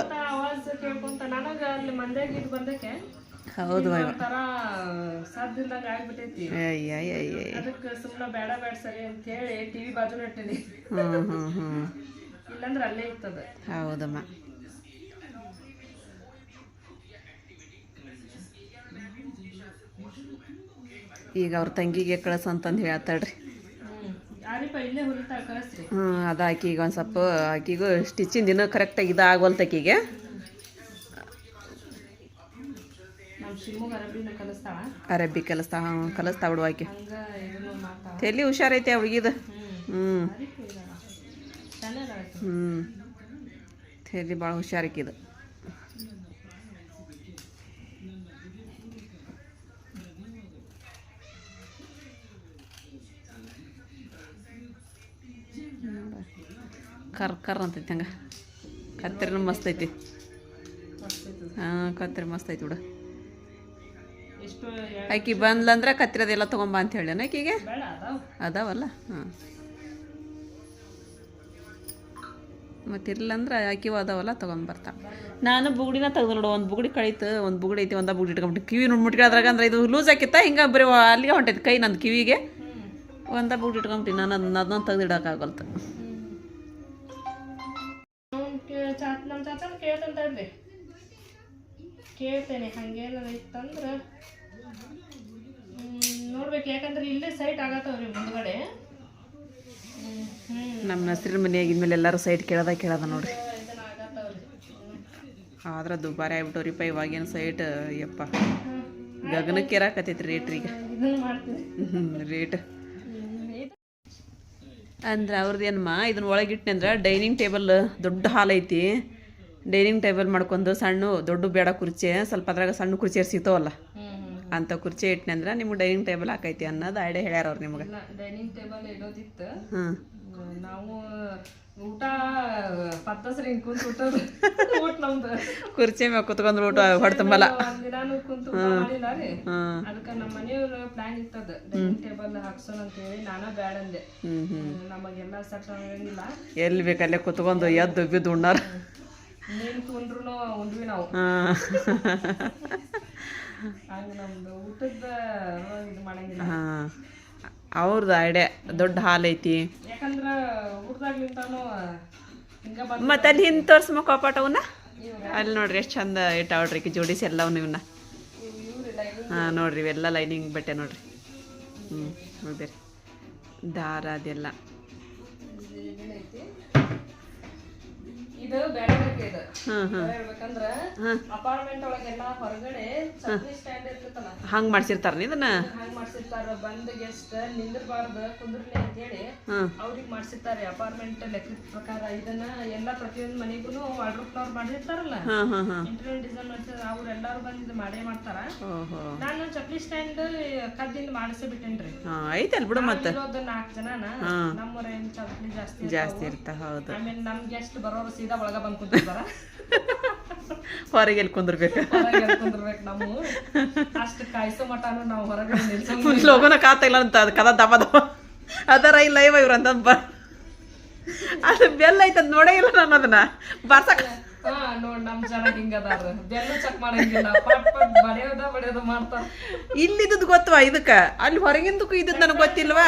ಹೌದು ಒಂಥರ ಸಾಧ್ಯದಾಗ ಆಗ್ಬಿಟ್ಟೈತಿ ಅದಕ್ಕೆ ಸುಮ್ಮನೆ ಬೇಡ ಬೇಡ ಸರಿ ಅಂತ ಹೇಳಿ ಟಿವಿ ಬಾಜು ಇಟ್ಟಿನಿ ಹ್ಞೂ ಹ್ಞೂ ಹ್ಞೂ ಅಲ್ಲೇ ಇತ್ತದ ಹೌದಮ್ಮ ಈಗ ಅವ್ರ ತಂಗಿಗೆ ಕಳಸ ಅಂತಂದು ಹೇಳ್ತಾಳ್ರಿ ಹ್ಞೂ ಅದು ಆಕಿಗೆ ಒಂದು ಸ್ವಲ್ಪ ಆಕಿಗೂ ಸ್ಟಿಚಿಂಗ್ ದಿನ ಕರೆಕ್ಟಾಗಿ ಇದು ಅರಬ್ಬಿ ಕಲಿಸ್ತಾ ಹ್ಞೂ ಕಲಿಸ್ತಾ ಬಿಡು ಆಕೆ. ತೆಲಿ ಹುಷಾರೈತೆ ಅವಳಿಗಿದು ಹ್ಞೂ ಹ್ಞೂ ತಲೆ ಭಾಳ ಹುಷಾರಿಕಿದು. ಕರ್ ಕರ್ ಅಂತೈತಿ ಹಂಗೆ. ಕತ್ತರಿನೂ ಮಸ್ತ್ ಐತಿ. ಹಾಂ ಕತ್ತರಿ ಮಸ್ತ್ ಐತಿ ಬಿಡು. ಆಕಿ ಬಂದ್ಲಂದ್ರೆ ಕತ್ತಿರದೆಲ್ಲ ತೊಗೊಂಬ ಅಂತ ಹೇಳಿ ಆಕಿಗೆ? ಅದಾವಲ್ಲ? ಹಾಂ. ಮತ್ತು ಆಕಿ ಆಕಿವು ಅದಾವಲ್ಲ ತೊಗೊಂಬರ್ತಾಳೆ ನಾನು ಬುಗುಡಿನ ತೆಗೆದು ನೋಡು ಒಂದು ಬುಗುಡಿ ಕಳೀತು ಒಂದು ಬುಗುಡಿ ಐತಿ ಒಂದು ಬುಗುಡಿ ಇಟ್ಕೊಂಬಿಟ್ಟು ಕಿವಿ ನೋಡಿ ಅದ್ರಾಗ ಅಂದ್ರೆ ಇದು ಲೂಸ್ ಆಕಿತ್ತ? ಹಿಂಗೆ ಬರೀ ಅಲ್ಲಿಗೆ ಹೊಂಟೈತಿ ಕೈ ನನ್ನ ಕಿವಿಗೆ. ಒಂದ ಬುಗುಡಿ ಇಟ್ಕೊಂಬಿಟ್ಟು ನಾನು ಅದನ್ನ ಅದನ್ನ ತೆಗ್ದು ಇಡೋಕ್ಕಾಗಲ್ತು ಅವ್ನ್ ಕೇ- ಚಾತ್ ನಮ್ಮ ಚಾಚನ ಕೇಳ್ತಂತ ಹೇಳ್ರಿ ಕೇಳ್ತೇನೆ ಹಂಗೇನಾರ ಇತ್ತಂದ್ರೆ. ನೋಡ್ಬೇಕು. ಯಾಕಂದ್ರೆ ಇಲ್ಲೇ ಸೈಟ್ ಆಗತ್ತವ್ರಿ ಮುಂದ್ಗಡೆ. ನಮ್ಮ ಹೆಸ್ರಿನ ಮನೆ ಆಗಿದ್ಮೇಲೆ ಎಲ್ಲರೂ ಸೈಟ್ ಕೇಳದ ಕೇಳದ ನೋಡ್ರಿ. ಆದ್ರೆ ದುಬಾರಿ ಆಗ್ಬಿಟ್ಟವ್ರಿಪ್ಪ ಇವಾಗೇನು ಸೈಟ್ ಯಪ್ಪ. ಗಗನಕ್ಕೆ ಇರಾಕತ್ತೈತಿ ರೇಟ್ ಈಗ ರೇಟ್ ಅಂದ್ರೆ ಅವ್ರದ್ದು ಏನಮ್ಮ ಇದನ್ನ ಒಳಗಿಟ್ನೆ ಅಂದ್ರೆ ಡೈನಿಂಗ್ ಟೇಬಲ್ ದೊಡ್ಡ ಹಾಲ್ ಐತಿ. ಡೈನಿಂಗ್ ಟೇಬಲ್ ಮಾಡ್ಕೊಂಡು ಸಣ್ಣ ದೊಡ್ಡ ಬೇಡ ಕುರ್ಚಿ ಸ್ವಲ್ಪ ಅದ್ರಾಗ ಸಣ್ಣ ಕುರ್ಚಿ ಸಿಗ್ತಾವಲ್ಲ ಅಂತ ಕುರ್ಚಿ ಇಟ್ನೆ ಅಂದ್ರೆ ನಿಮ್ಗೆ ಡೈನಿಂಗ್ ಟೇಬಲ್ ಹಾಕೈತಿ ಅನ್ನೋದು ಐಡಿಯಾ ಹೇಳ್ಯಾರ ಅವ್ರು ನಿಮ್ಗೆ. ಡೈನಿಂಗ್ ಟೇಬಲ್ ಇಡೋದಿತ್ತು. ನಾವು ಊಟ ಪತ್ತಸ್ರಿ ಕುಂತ ಊಟದ ಊಟ ನಮ್ದು. ಕುರ್ಚಿ ಮ್ಯಾಗ ಕುತ್ಕೊಂಡು ಊಟ ಹೊಡ್ತಂಬಲ್ಲ ತುಂಬಲ್ಲ ಒಂದಿನಾನು ಕುಂತು ಊಟ ಮಾಡಿಲ್ಲ ರೀ. ಅದಕ್ಕ ನಮ್ಮ ಮನೆಯವ್ರ ಪ್ಲಾನ್ ಇತ್ತದ. ಡೈನಿಂಗ್ ಟೇಬಲ್ ಹಾಕ್ಸೋಣ ಅಂತ ಹೇಳಿ ನಾನ ಬ್ಯಾಡ ಅಂದೆ. ನಮಗೆಲ್ಲ ಸಟ್ ಆಗಂಗಿಲ್ಲ ಎಲ್ಲಿ ಬೇಕಲ್ಲೇ ಕುತ್ಕೊಂಡು ಎದ್ದು ಬಿದ್ದು ಉಣ್ಣಾರ. ನೀನ್ ಕುಂಡ್ರು ಉಂಡ್ವಿ ನಾವು. ಹಾಂ ಅವ್ರದ್ದು ಐಡಿಯಾ ದೊಡ್ಡ ಹಾಲ್ ಐತಿ. ಮತ್ತೆ ಅಲ್ಲಿ ಹಿಂದೆ ತೋರ್ಸಮ್ಮ ಕಾಪಾಟವನ್ನ. ಅಲ್ಲಿ ನೋಡ್ರಿ ಎಷ್ಟು ಚಂದ ಇಟ್ಟಾವ್ರಿ ಜೋಡಿಸಿ ಎಲ್ಲ ಇವನ್ನ ಹಾ ನೋಡ್ರಿ ಇವೆಲ್ಲ ಲೈನಿಂಗ್ ಬಟ್ಟೆ ನೋಡ್ರಿ. ಹ್ಞೂ ನೋಡ್ಬೇರಿ. ದಾರ ಅದೆಲ್ಲ. ಇದು ಬೇರೆ ಇದು. ಹೇಳ್ಬೇಕಂದ್ರ ಅಪಾರ್ಟ್ಮೆಂಟ್ ಒಳಗೆಲ್ಲ ಹೊರಗಡೆ ಚಪ್ಲಿ ಸ್ಟ್ಯಾಂಡ್ ಇರ್ತೈತಲ್ಲ ಹಂಗ್ ಮಾಡ್ಸಿರ್ತಾರ ಇದನ್ನ? ಹಂಗ್ ಮಾಡ್ಸಿರ್ತಾರ. ಬಂದ್ ಗೆಸ್ಟ್ ನಿಂದಿರ್ಬಾರ್ದು ಕುಂದ್ರಲಿ ಅಂತ ಹೇಳಿ ಅವ್ರಿಗೆ ಮಾಡ್ಸಿರ್ತಾರೆ. ಅಪಾರ್ಟ್ಮೆಂಟ್ ಲೆಕ್ಕದ ಪ್ರಕಾರ ಇದನ್ನ ಎಲ್ಲಾ ಪ್ರತಿಯೊಂದು ಮನೆಗೂ ವಾರ್ಡ್ರೋಬ್ ಫ್ಲವರ್ ಮಾಡಿರ್ತಾರಲ್ಲ. ಇಂಟೀರಿಯರ್ ಡಿಸೈನ್ ಮಾಡ್ತಾರೆ ಅವ್ರು ಎಲ್ಲಾರು ಬಂದು ಇದು ಮಾಡೇ ಮಾಡ್ತಾರ. ನಾನು ಚಪ್ಲಿ ಸ್ಟ್ಯಾಂಡ್ ಕದ್ದಿಂದ ಮಾಡಿಸಿ ಬಿಟ್ಟೇನ್ರಿ ಐತಲ್ ಬಿಡು ಮತ್ತೆ. ನಾಲ್ಕು ಜನನ. ನಮ್ಮೂರ ಏನ್ ಚಪ್ಲಿ ಜಾಸ್ತಿ ಜಾಸ್ತಿ ಇರ್ತಾ ಹೌದು. ಆಮೇಲೆ ನಮ್ ಗೆಸ್ಟ್ ಬರೋರು ಸೀದಾ ಒಳಗ ಬಂದ್ ಕುಂತಿರ್ತಾರ. ಹೊರಗೆ ಎಲ್ಲಿ ಕುಂದಿರ್ಬೇಕು? ಹೊರಗೆ ಕುಂದಿರ್ಬೇಕು ನಮ್ಮ ಅಷ್ಟು ಕಾಯಿಸೋ ಮಟಾನು ನಾವು ಹೊರಗಡೆ ನಿಲ್ಸಂಗ್ ಲೋಗನ ಇಲ್ಲ ಅಂತ ಅದು ಕದ ದಬ ಅದರ ಇಲ್ಲ ಇವ ಇವ್ರ ಅಂತ ಬ ಅದು ಬೆಲ್ಲ ಐತದ ನೋಡೇ ಇಲ್ಲ ನಾನು ಅದನ್ನ. ಬರ್ಸಕ್. ಇಲ್ಲಿದ್ದು ಗೊತ್ತವಾ ಇದಕ್ಕ? ಅಲ್ಲಿ ಹೊರಗಿಂದಕ್ಕೂ ಇದ್ ನನಗೆ ಗೊತ್ತಿಲ್ವಾ?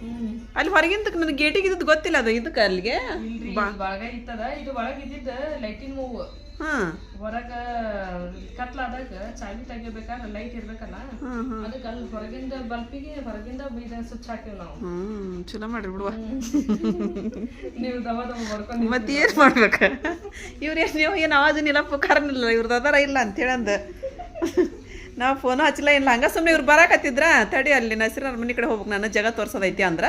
ಹ್ಮ್. ಅಲ್ಲಿ ಹೊರಗಿಂದ ನನಗೆ ಗೇಟಿಗೆ ಇದ್ದದ್ದು ಗೊತ್ತಿಲ್ಲ ಅದು. ಇದಕ್ಕೆ ಅಲ್ಲಿಗೆ? ಒಳಗ ಇತ್ತದ ಇದು ಒಳಗ ಇದ್ದಿದ್ದ ಲೈಟಿನ್ ಮೂವ್ ಹಾಂ. ಹೊರಗ ಕತ್ಲಾದಾಗ ಚಾವಿ ತೆಗಿಬೇಕಾದ್ರೆ ಲೈಟ್ ಇರ್ಬೇಕಲ್ಲ ಅದಕ್ಕೆ ಅಲ್ಲಿ ಹೊರಗಿಂದ ಬಲ್ಪಿಗೆ ಹೊರಗಿಂದ ಬೀದ ಸ್ವಿಚ್ ಹಾಕಿವ್ ನಾವು. ಚಲೋ ಮಾಡ್ರಿ ಬಿಡುವ. ನೀವು ದವ ದವ ಮಾಡ್ಕೊಂಡು ಮತ್ತೆ ಏನು ಮಾಡ್ಬೇಕು? ಇವ್ರು ಎಷ್ಟು ನೀವು ಏನು ಆವಾಜನಿಲ್ಲ ಪುಕಾರನಿಲ್ಲ ಇವ್ರದ್ದು ಅದಾರ ಇಲ್ಲ ಅಂತೇಳಂದ. ನಾವು ಫೋನು ಹಚ್ಚಲ ಇಲ್ಲ. ಹಂಗ ಸುಮ್ಮನೆ ಇವ್ರು ಬರಾಕತ್ತಿದ್ರ? ತಡಿ ಅಲ್ಲಿ ನಸಿರ ಮನೆ ಕಡೆ ಹೋಗ್ಬೇಕು. ನನ್ನ ಜಗ ತೋರ್ಸೋದೈತಿ ಅಂದ್ರ?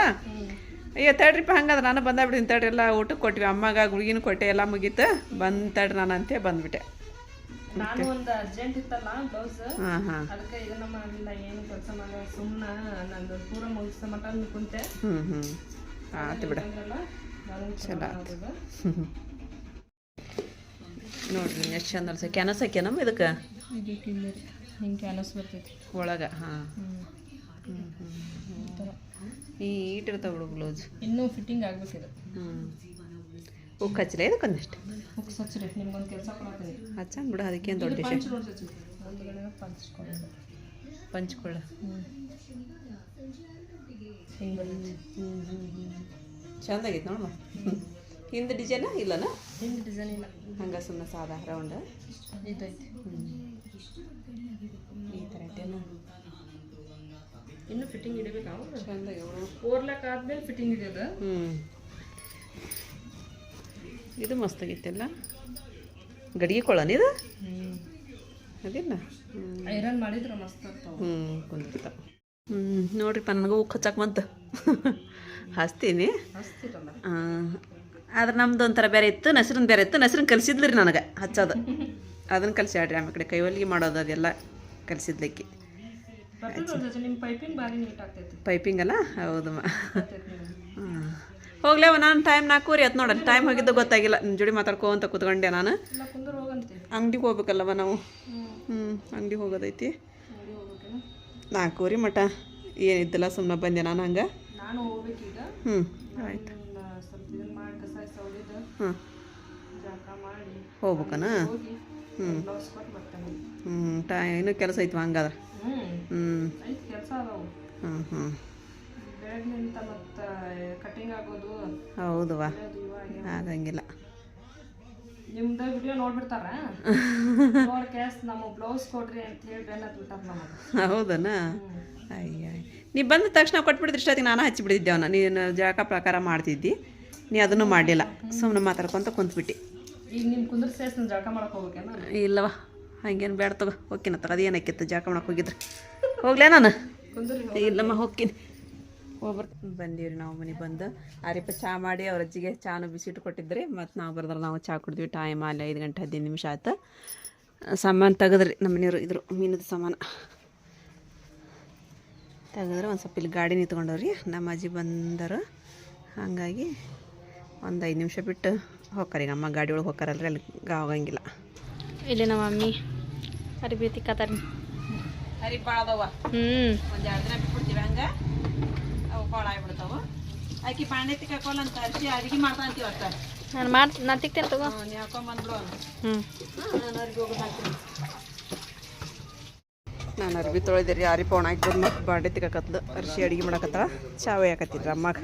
ಅಯ್ಯೋ ತಡ್ರಿಪ್ಪ ಹಂಗಂದ್ರೆ ನಾನು ಬಂದ ಬಿಡಿನ ತಡ್ರಿ ಎಲ್ಲ ಊಟಕ್ಕೆ ಕೊಟ್ವಿ ಅಮ್ಮಗ ಗುಳಿಗಿನ ಕೊಟ್ಟೆ ಎಲ್ಲ ಮುಗೀತು. ಬಂದ್ ತಡ್ರಿ ನಾನು ಅಂತೇ ಬಂದ್ಬಿಟ್ಟೆ. ನಾನು ಒಂದು ಅರ್ಜೆಂಟ್ ಇತ್ತಲ್ಲ ಬ್ಲೌಸ್ ಹಾಂ ಹಾಂ. ಅದಕ್ಕೆ ಇದನ್ನ ಮಾಡಲಿಲ್ಲ ಏನು ಕೆಲಸ ಮಾಡ ಸುಮ್ಮನ ನಂದು ಪೂರ ಮುಗಿಸ ಮಟ ಕುಂತೆ. ಹ್ಞೂ ಹ್ಞೂ ಆಯ್ತು ಬಿಡ. ಚಲೋ. ನೋಡ್ರಿ ಎಷ್ಟು ಚಂದ ಅನ್ಸ ಕ್ಯಾನಸ್ ಹಾಕ್ಯಾನಮ್ಮ ಇದಕ್ಕೆ? ಇದಕ್ಕೆ ಇಲ್ಲಿ ಹಿಂಗೆ ಕ್ಯಾನಸ್ ಬರ್ತೈತಿ. ಒಳಗೆ ಹಾಂ. ಈ ಥರ ಈ ಇಟ್ಟಿರ್ತಾವ ಬಿಡು ಬ್ಲೌಸ್ ಇನ್ನೂ ಫಿಟ್ಟಿಂಗ್ ಆಗ್ಬೇಕಿದೆ. ಹ್ಞೂ ಉಕ್ಕು ಹಚ್ಚಲ ಇದಕ್ಕೊಂದಿಷ್ಟು ಹುಕ್ ಸಚ್ಚಿರಿ ನಿಮ್ಗೊಂದು ಕೆಲಸ ಕೊಡ್ತೀನಿ ಹಚ್ಚನ್ ಬಿಡು ದೊಡ್ಡ ಸಚ್ಚಿ ಮುಂದ್ಗಡೆ ಪಂಚ್ಕೊಳ್ಳೋದು ಪಂಚ್ಕೊಳ್ಳ ನೋಡಮ್ಮ ಚಂದಾಗೈತೆ ನೋಡಮ್ಮ ಹಿಂದೆ ಡಿಸೈನ ಇಲ್ಲನ? ಹಿಂದೆ ಡಿಸೈನ್ ಇಲ್ಲ. ಹಂಗೆ ಸುಮ್ಮನೆ ಸಾದಾ ರೌಂಡ್ ಇದೈತಿ ಈ ಥರ ಐತೇನು ಇನ್ನೂ ಫಿಟ್ಟಿಂಗ್ ಚಂದಾಗಿ ಓರ್ಲಕ್ ಆದ್ಮೇಲೆ ಫಿಟ್ಟಿಂಗ್ ಇದೆ ಮಸ್ತಾಗೈತೆಲ್ಲ ಗಡಿಗೆ ಕೊಳನ ಇದು? ಅದಿಲ್ಲ ಐರನ್ ಮಾಡಿದ್ರೆ ಮಸ್ತ್ ಹ್ಞೂ ಕುಂದಿರ್ತಾವ ಹ್ಞೂ ನೋಡ್ರಿಪ್ಪ ನನಗೂ ಉಕ್ಕ ಹಚ್ಚಕ್ಕೆ ಬಂತು. ಹಚ್ತೀನಿ. ಆದ್ರೆ ನಮ್ದು ಒಂಥರ ಬೇರೆ ಇತ್ತು ನಸ್ರಿನ ಬೇರೆ ಇತ್ತು ನಸ್ರಿನ ಕಲಿಸಿದ್ಲು ರೀ ನನಗೆ ಹಚ್ಚೋದು. ಅದನ್ನು ಕಲಿಸ್ಯಾಡ್ರಿ ಆಮೇಲೆ ಕಡೆ ಹೊಲಿಗೆ ಮಾಡೋದು ಅದೆಲ್ಲ ಕಲಿಸಿದ್ಲಿಕ್ಕೆ. ಪೈಪಿಂಗ್ ಅಲ್ಲ? ಹೌದಮ್ಮ ಹೋಗ್ಲೇವ ನಾನು ಟೈಮ್ ನಾಲ್ಕೂವರೆ ಆಯ್ತು ನೋಡಲ್ಲ ಟೈಮ್ ಹೋಗಿದ್ದು ಗೊತ್ತಾಗಿಲ್ಲ. ನಿಮ್ಮ ಜೋಡಿ ಮಾತಾಡ್ಕೊಂತ ಕೂತ್ಕೊಂಡೆ ನಾನು. ಅಂಗಡಿಗೆ ಹೋಗ್ಬೇಕಲ್ಲವ ನಾವು? ಹ್ಞೂ ಅಂಗಡಿ ಅಂಗಡಿಗೆ ಹೋಗೋದೈತಿ. ನೋಡಿ ಮಠ. ಏನಿದ್ದಿಲ್ಲ ಸುಮ್ಮನೆ ಬಂದೆ ನಾನು ಹಂಗೆ. ಹ್ಞೂ ಆಯ್ತು. ಹಾಂ ಹೋಗ್ಬೇಕನ? ಹೋಗಿ ಹ್ಞೂ ಹ್ಞೂ ಟೈ ಇನ್ನೂ ಕೆಲಸ ಐತಿ ಹಂಗಾದ್ರೆ. ಕಟಿಂಗ್ ಆಗೋದು ಹೌದವ್ವ ಆಗಂಗಿಲ್ಲ. ನಿಮ್ದು ವಿಡಿಯೋ ನೋಡ್ಬಿಡ್ತಾರ? ನೋಡ್ ಕ್ಯಾಸ್ ನಮ್ಮ ಬ್ಲೌಸ್ ಕೊಡ್ರಿ ಅಂತ ಹೇಳಿ ಬೆನ್ನ ಬಿಟ್ಟಾರ ನಮಗೆ ಹೌದನ? ಅಯ್ಯ ನೀ ಬಂದ ತಕ್ಷಣ ಕೊಟ್ಬಿಡಿದ್ರೆ ಇಷ್ಟೊತ್ತಿಗೆ ನಾನು ಹಚ್ಚಿಬಿಡಿದ್ದೇವನ ನೀನು ಜಾಗ ಪ್ರಕಾರ ಮಾಡ್ತಿದ್ದಿ. ನೀ ಅದನ್ನು ಮಾಡಲಿಲ್ಲ. ಸುಮ್ಮನೆ ಮಾತಾಡ್ಕೊಂತ ಕುಂತ್ಬಿಟ್ಟಿ. ಈಗ ನಿಮ್ಮ ಕುಂದ್ರ ಸೇಸ್ ಜಳಕ ಮಾಡಕ್ ಹೋಗ್ಬೇಕೇನ? ಇಲ್ಲವ. ಹಂಗೇನು ಬೇಡ ತಗೋ. ಹೋಗ್ಕಿನ ತಗ ಅದೇನಕ್ಕಿತ್ತು ಜಾಕ ಮಾಡಕ್ಕೆ ಹೋಗಿದ್ರೆ. ಹೋಗ್ಲೇ ನಾನು? ಇಲ್ಲಮ್ಮ, ಹೋಗ್ತೀನಿ. ಹೋಗ್ಬರ್ ಬಂದೀವಿ ನಾವು ಮನೆಗೆ ಬಂದು. ಆರಿಪ ಚಹಾ ಮಾಡಿ ಅವ್ರ ಅಜ್ಜಿಗೆ ಚಾನು ಬಿಸಿಟ್ಟು ಕೊಟ್ಟಿದ್ರಿ. ಮತ್ತು ನಾವು ಬರ್ದ್ರೆ ನಾವು ಚಹಾ ಕುಡಿದ್ವಿ. ಟೈಮ್ ಅಲ್ಲಿ ಐದು ಗಂಟೆ ಹದಿನೈದು ನಿಮಿಷ ಆಯ್ತು. ಸಾಮಾನು ತೆಗೆದ್ರಿ. ನಮ್ಮ ಮನೆಯವರು ಇದ್ರು ಮೀನದ ಸಾಮಾನು. ತೆಗೆದ್ರೆ, ಒಂದು ಸ್ವಲ್ಪ ಇಲ್ಲಿ ಗಾಡಿ ನಿಂತ್ಕೊಂಡವ್ರಿ. ನಮ್ಮ ಅಜ್ಜಿ ಬಂದರು. ಹಾಗಾಗಿ ಒಂದು ಐದು ನಿಮಿಷ ಬಿಟ್ಟು ಹೋಗ್ತಾರೆ ಈಗ ಅಮ್ಮ ಗಾಡಿ ಒಳಗೆ ಹೋಗ್ಕಾರಲ್ರಿ, ಅಲ್ಲಿ ಹೋಗಂಗಿಲ್ಲ ಇಲ್ಲಿ ನಮ್ಮ ಮಮ್ಮಿ. ಅರಿಬಿ ಅರಿ ಭಾಳ ಅದಾವ. ಹ್ಞೂ ಒಂದು ಎರಡು ದಿನ ಬಿಟ್ಬಿಡ್ತೀವಿ ಹಂಗೆ. ಅವು ಭಾಳ ಆಗ್ಬಿಡ್ತಾವ. ಆಕಿ ಪಾಂಡೆ ತಿಕ್ಕಾಕೋಲ್ಲ ಅಂತ ಅರ್ಶಿ ಅಡಿಗೆ ಮಾಡ್ತಾ ಅಂತೀವಿ ಅಷ್ಟ ನಾನು ಮಾಡ್ ನಾನು ತಿಕ್ತೇನೆ ತಗೋ. ನೀವು ಹಾಕೊಂಬಂದ್ಬಿಡು ಹ್ಞೂ ನಾನು ಅರ್ಬಿ ಹೋಗೋದು ಹಾಕ್ತೀನಿ. ನಾನು ಅರ್ಬಿ ತೊಳೆದಿರಿ ಆರಿ ಪೌಣ ಹಾಕ್ಬೋದು ಮತ್ತೆ ಬಾಂಡೆ ತಿಕ್ಕಕತ್ಲು. ಅರ್ಶಿ ಅಡಿಗೆ ಮಾಡಕತ್ತಳ ಚಾವ ಯಾಕತ್ತಿದ್ರ ಅಮ್ಮಗೆ.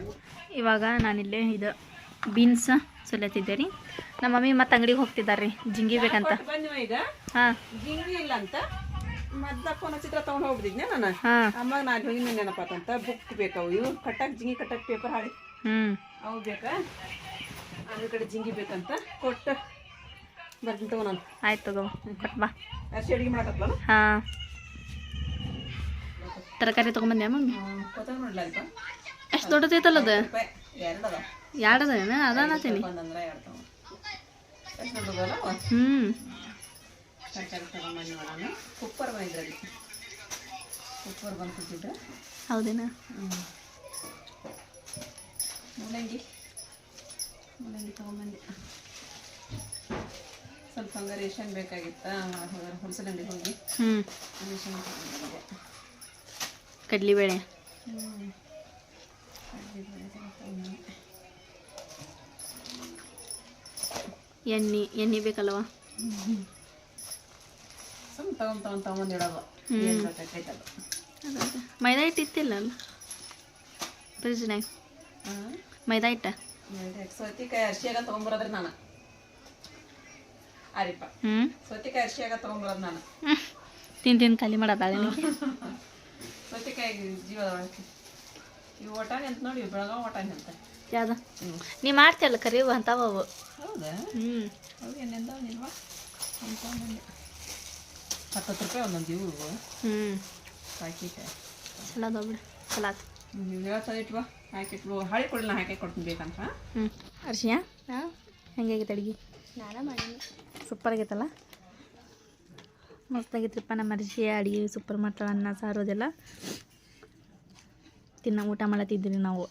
ಇವಾಗ ನಾನಿಲ್ಲೇ ಇದು ಬೀನ್ಸ್. ಸುಲತ್ತಿದ್ದೆ ರೀ ನಮ್ಮ ಮಮ್ಮಿ ಮತ್ತೆ ಅಂಗಡಿಗೆ ಹೋಗ್ತಿದ್ದಾರೆ ರೀ ಜಿಂಗಿ ಬೇಕಂತ. ಹಾಂ. ಜಿಂಗಿ ಇಲ್ಲ ಅಂತ? ಮೊದ್ಲ ಫೋನ್ ಚಿತ್ರ ತೊಗೊಂಡು ಹೋಗ್ಬಿಟ್ಟಿದ್ನೆ ನಾನು? ಹಾಂ. ಅಮ್ಮಾಗ ನಾನು ಹೋಗಿ ನೆನಪಾತಂತ ಬುಕ್ ಬೇಕಾವು. ಇವು ಕಟ್ಟಕ್ಕೆ ಜಿಂಗಿ ಕಟ್ಟಕ್ಕೆ ಪೇಪರ್ ಹಾಡಿ ಹ್ಞೂ ಅವು ಬೇಕಾ? ಅದ್ರ ಕಡೆ ಜಿಂಗಿ ಬೇಕಂತ ಕೊಟ್ಟು. ಬರ್ತೀನಿ ತಗೋ ನಾನು. ಆಯ್ತು ತಗೋ. ಕೊಟ್ಟು ಬಾ. ಅರ್ಶಿ ಅಡಿಗೆ ಮಾಡಕತ್ತಲ್ಲ ಹಾಂ. ತರಕಾರಿ ತಗೊಂಡ್ಬಂದ್ಯಾ ಮಮ್ಮಿ? ಎಷ್ಟು ದೊಡ್ಡದೈತಲ್ಲ ಅದು? ಎರಡು ಅದ ಎರಡು ಅದೇನ ಅದಾನತೀನಿ? ಹ್ಞೂ ಕುಪ್ಪರ್ ಬಂದ್ರಲ್ಲಿ. ಕುಕ್ಕರ್ ಬಂದು ಕೂತಿದ್ರೆ ಹೌದೇನಾ ಮೂಲಂಗಿ. ಮೂಲಂಗಿ ತೊಗೊಂಬಂದೆ ಸ್ವಲ್ಪ ಹಂಗೆ ರೇಷನ್ ಬೇಕಾಗಿತ್ತ? ಹೋಗಿ. ಹ್ಞೂ ರೇಷನ್ ಕಡ್ಲಿಬೇಳೆ ಹ್ಞೂ ಎಣ್ಣೆ ಎಣ್ಣೆ ಬೇಕಲ್ವ? ಸುಮ್ಮ ತಗೊಂಡ್ ತಗೊಂಡ್ ತಗೊಂಬಂದು ಇಡೋದು. ಏನು ಅದೇ ಮೈದಾ ಹಿಟ್ಟು ಇತ್ತಿಲ್ಲ ಅಲ್ಲ? ಫ್ರಿಜ್ನಾಗ? ಮೈದಾ ಹಿಟ್ಟ? ಸೌತಿಕಾಯಿ ಅರ್ಶಿಯಾಗ ತೊಗೊಂಬರೋದ್ರಿ ನಾನು. ಆರಿಪ್ಪ. ಹ್ಞೂ ಸೌತಿಕಾಯಿ ಅರ್ಶಿಯಾಗ ತೊಗೊಂಬರೋದು ನಾನು. ತಿನ್ ತಿನ್ ಖಾಲಿ ಮಾಡೋದಾಳೆ ಸೌತಿಕಾಯಿ ಜೀವದ ಒಳಗೆ. ಇವು ಒಟಾಣಿ ಅಂತ ನೋಡಿ ಬೆಳಗಾವ್ ಒಟಾಣಿ ಅಂತ. ಯಾವ್ದು ನೀ ಮಾಡ್ತೀಯಲ್ಲ ಕರಿಯುವ ಅಂತಾವ ಅವು. ಹೌದಾ? ಹ್ಞೂ ಅವು ಏನೆಂದ ನಿಲ್ವಾ ಹತ್ತತ್ತು ರೂಪಾಯಿ ಒಂದೊಂದು ಇವು. ಹ್ಞೂ ಪ್ಯಾಕೆಟ್ ಚಲೋ ಅದಾವ ಬಿಡು. ಚಲೋ ಆತು. ನೀವು ಹೇಳ್ತಾ ಇಟ್ವಾ ಹಾಕಿಟ್ಲು ಹಾಳಿ ಕೊಡಲಿ ನಾ ಹಾಕಿ ಕೊಡ್ತೀನಿ ಬೇಕಂತ? ಹ್ಞೂ ಅರ್ಶಿಯಾ? ಹಾಂ. ಹೆಂಗಾಗೈತೆ ಅಡುಗೆ? ನಾನು ಮಾಡಿ ಸೂಪರ್ ಆಗೈತಲ್ಲ? ಮಸ್ತಾಗೈತ್ರಿಪ್ಪ ನಮ್ಮ ಅರ್ಶಿಯ ಅಡುಗೆ ಸೂಪರ್ ಮಾಡ್ತಾಳೆ ಅನ್ನ ಸಾರು ಅದೆಲ್ಲ. ತಿನ್ನ ಊಟ ಮಾಡತ್ತಿದ್ದೀರಿ ನಾವು.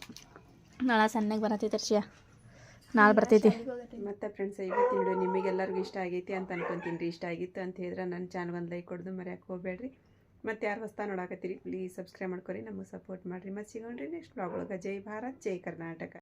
ನಾಳೆ ಸಣ್ಣಗೆ ಬರತೈತೆ ಅರ್ಶಿಯ ನಾಳೆ ಬರ್ತೈತಿ. ಮತ್ತೆ ಫ್ರೆಂಡ್ಸ್ ಇವತ್ತಿನ ವಿಡಿಯೋ ನಿಮಗೆಲ್ಲರಿಗೂ ಇಷ್ಟ ಆಗೈತಿ ಅಂತ ಅನ್ಕೊಂತೀನಿ ಇಷ್ಟ ಆಗಿತ್ತು ಅಂತ ಹೇಳಿದ್ರೆ ನನ್ನ ಚಾನಲ್ ಒಂದು ಲೈಕ್ ಕೊಡೋದು ಮರ್ಯಾಕೆ ಹೋಗ್ಬೇಡ್ರಿ. ಮತ್ತೆ ಯಾರು ಹೊಸ್ತಾ ನೋಡಾಕತ್ತೀರಿ ಪ್ಲೀಸ್ ಸಬ್ಸ್ಕ್ರೈಬ್ ಮಾಡ್ಕೊರಿ. ನಮಗೆ ಸಪೋರ್ಟ್ ಮಾಡಿರಿ. ಮತ್ತೆ ಸಿಗೋಣ್ರಿ ನೆಕ್ಸ್ಟ್ ಬ್ಲಾಗ್ ಒಳಗೆ. ಜೈ ಭಾರತ್, ಜೈ ಕರ್ನಾಟಕ.